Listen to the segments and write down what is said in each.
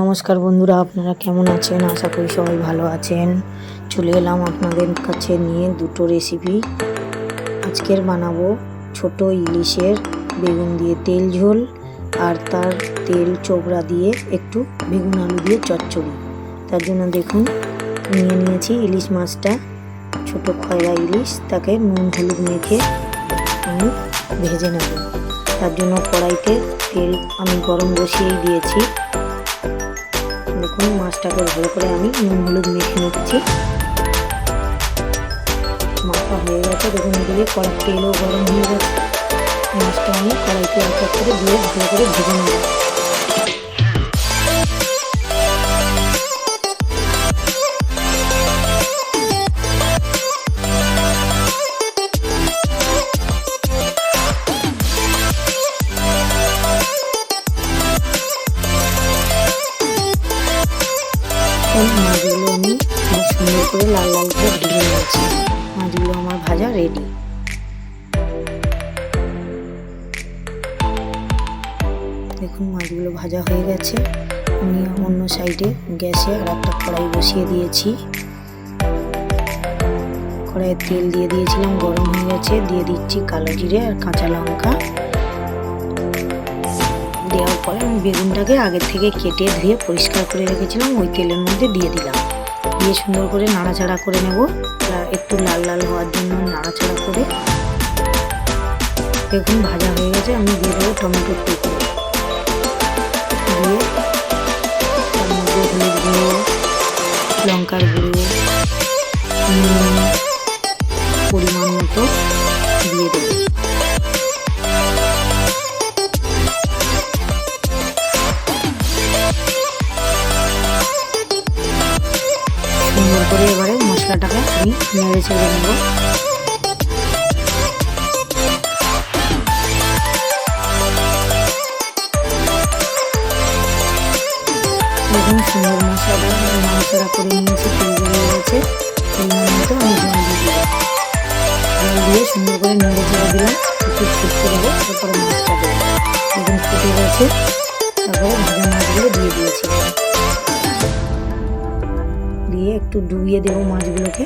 নমস্কার বন্ধুরা, আপনারা কেমন আছেন? আশা করি সবাই ভালো আছেন। চলে এলাম আপনাদের কাছে নিয়ে দুটো রেসিপি আজকের বানাবো ছোট ইলিশের বেগুন দিয়ে তেল ঝোল আর তার তেল চোবড়া দিয়ে একটু বেগুন আলু দিয়ে চচ্চড়ি। তার জন্য দেখুন, নিয়ে নিয়েছি ইলিশ মাছটা। ছোট খয়রা ইলিশ, তাকে নুন হলুদ মেখে আমি ভেজে নেব। তার জন্য কড়াইতে তেল আমি গরম বসিয়েই দিয়েছি। দেখুন মাছটাকে ভালো করে আমি নুন, হলুদ মেখে নিচ্ছি মাখা হয়ে গেছে, দেখুন দিয়ে কড়াই তেলও গরম হয়ে গেছে। মাছটা আমি কড়াইতে এক করে দিয়ে ভালো করে ভেজে নেব। এখন মাছগুলো আমি খুব সুন্দর করে লাল লাল করে ভেজে নিয়েছি। মাছগুলো আমার ভাজা রেডি দেখুন, মাছগুলো ভাজা হয়ে গেছে। আমি অন্য সাইডে গ্যাসে আর একটা কড়াই বসিয়ে দিয়েছি। কড়াইয়ে তেল দিয়ে দিয়েছিলাম, গরম হয়ে গেছে। দিয়ে দিচ্ছি কালো জিরে আর কাঁচা লঙ্কা। দেওয়ার পরে আমি বেগুনটাকে আগের থেকে কেটে ধুয়ে পরিষ্কার করে রেখেছিলাম, ওই তেলের মধ্যে দিয়ে দিলাম। দিয়ে সুন্দর করে নাড়াচাড়া করে নেব। একটু লাল লাল হওয়ার জন্য নাড়াচাড়া করে বেগুন ভাজা হয়ে গেছে, আমি দিয়ে দেবো টমেটোর টুকরো দিয়ে তার মধ্যে হলুদ গুঁড়ো, লঙ্কার গুঁড়ো পরিমাণ মতো দিয়ে দেবো। মশলাটাকে আমি নেড়ে ছেড়ে নেব। দেখুন, সুন্দর মশলাটা নাড়াচাড়া করে নিয়েছি, তেল বেরিয়ে গেছে। মতো আমি জল দিয়ে জল দিয়ে সুন্দর করে নেড়ে ছেড়ে দিলাম, একটু ফুটতে দেবো, তারপরে মাছটা দেবো। দেখুন, ফুটে গেছে। একটু ডুবিয়ে দেবো মাছগুলোকে।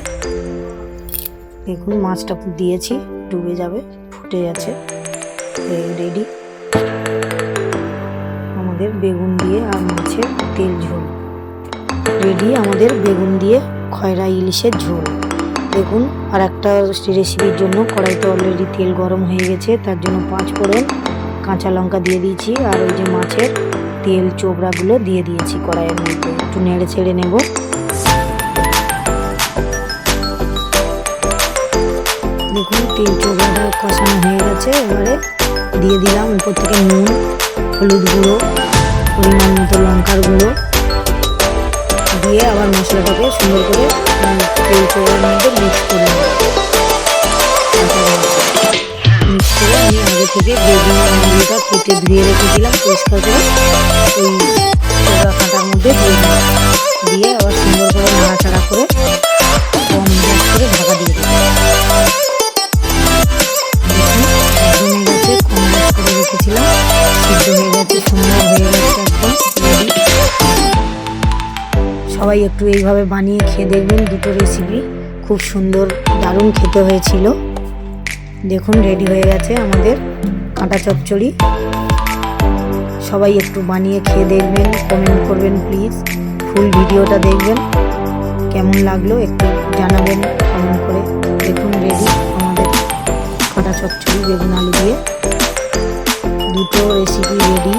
দেখুন, মাছটা দিয়েছি, ডুবে যাবে, ফুটে যাচ্ছে। রেডি আমাদের বেগুন দিয়ে আর মাছের তেল ঝোল। রেডি আমাদের বেগুন দিয়ে খয়রা ইলিশের ঝোল। দেখুন, আর একটা রেসিপির জন্য কড়াইতে অলরেডি তেল গরম হয়ে গেছে, তার জন্য পাঁচ ফোড়ন কাঁচা লঙ্কা দিয়ে দিয়েছি, আর ওই যে মাছের তেল চোবড়াগুলো দিয়ে দিয়েছি কড়াইয়ের মধ্যে। একটু নেড়ে ছেড়ে নেব। তেল চোখাটা কষানো হয়ে গেছে। এবারে দিয়ে দিলাম উপর থেকে নুন, হলুদ গুঁড়ো, পরিমাণ মতো লঙ্কার গুঁড়ো। দিয়ে আবার মশলাটাকে সুন্দর করে তেল চোখার মধ্যে মিক্স করে মিক্স করে আমি আগে থেকে বেগুন কেটে ধুয়ে পরিষ্কার করে। ওই চোখা কাঁটার মধ্যে দিয়ে আবার সুন্দর করে নাড়াচাড়া করে সবাই একটু এইভাবে বানিয়ে খেয়ে দেখবেন দুটো রেসিপি খুব সুন্দর, দারুণ খেতে হয়েছিল। দেখুন রেডি হয়ে গেছে আমাদের কাঁটা চচ্চড়ি। সবাই একটু বানিয়ে খেয়ে দেখবেন কমেন্ট করবেন প্লিজ ফুল ভিডিওটা দেখবেন। কেমন লাগল একটু জানাবেন কমেন্ট করে। দেখুন রেডি আমাদের কাঁটা চচ্চড়ি, বেগুন আলু দিয়ে। দুটো রেসিপি রেডি